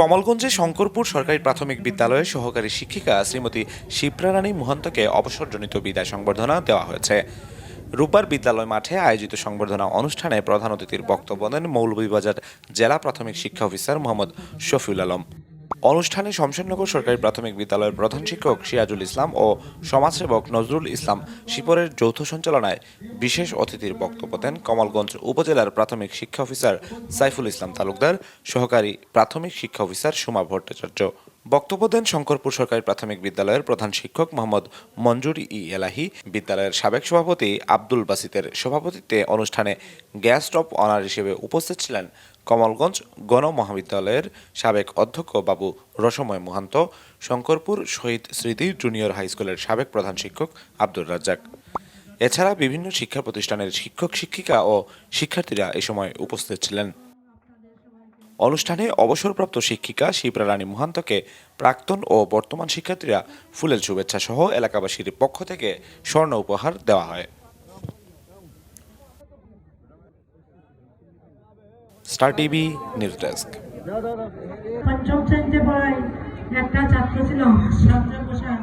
কমলগঞ্জে শঙ্করপুর সরকারি প্রাথমিক বিদ্যালয়ের সহকারী শিক্ষিকা শ্রীমতী শিপ্রারানী মহন্তকে অবসরজনিত বিদায় সংবর্ধনা দেওয়া হয়েছে। রোববার বিদ্যালয় মাঠে আয়োজিত সংবর্ধনা অনুষ্ঠানে প্রধান অতিথির বক্তব্য দেন মৌলভীবাজার জেলা প্রাথমিক শিক্ষা অফিসার মোহাম্মদ শফিউল আলম। অনুষ্ঠানে শমশেরনগর সরকারি প্রাথমিক বিদ্যালয়ের প্রধান শিক্ষক সিরাজুল ইসলাম ও সমাজসেবক নজরুল ইসলাম শিপরের যৌথ সঞ্চালনায় বিশেষ অতিথির বক্তব্য দেন কমলগঞ্জ উপজেলার প্রাথমিক শিক্ষা অফিসার সাইফুল ইসলাম তালুকদার, সহকারী প্রাথমিক শিক্ষা অফিসার সুমা ভট্টাচার্য। বক্তব্য দেন শঙ্করপুর সরকারি প্রাথমিক বিদ্যালয়ের প্রধান শিক্ষক মোহাম্মদ মঞ্জুর ই এলাহি। বিদ্যালয়ের সাবেক সভাপতি আব্দুল বাসিতের সভাপতিত্বে অনুষ্ঠানে গেস্ট অব অনার হিসেবে উপস্থিত ছিলেন কমলগঞ্জ গণ মহাবিদ্যালয়ের সাবেক অধ্যক্ষ বাবু রসময় মহান্ত, শঙ্করপুর শহীদ স্মৃতি জুনিয়র হাই স্কুলের সাবেক প্রধান শিক্ষক আব্দুর রাজ্জাক। এছাড়া বিভিন্ন শিক্ষা প্রতিষ্ঠানের শিক্ষক, শিক্ষিকা ও শিক্ষার্থীরা এ সময় উপস্থিত ছিলেন। অনুষ্ঠানে অবসরপ্রাপ্ত শিক্ষিকা শিপ্রা রানী মোহান্তকে প্রাক্তন ও বর্তমান শিক্ষার্থীরা ফুলের শুভেচ্ছা সহ এলাকাবাসীর পক্ষ থেকে স্বর্ণ উপহার দেওয়া হয়। Star TV, news desk. পঞ্চম শ্রেণীতে পড়ায় একটা ছাত্র ছিল সঞ্জয় প্রসাদ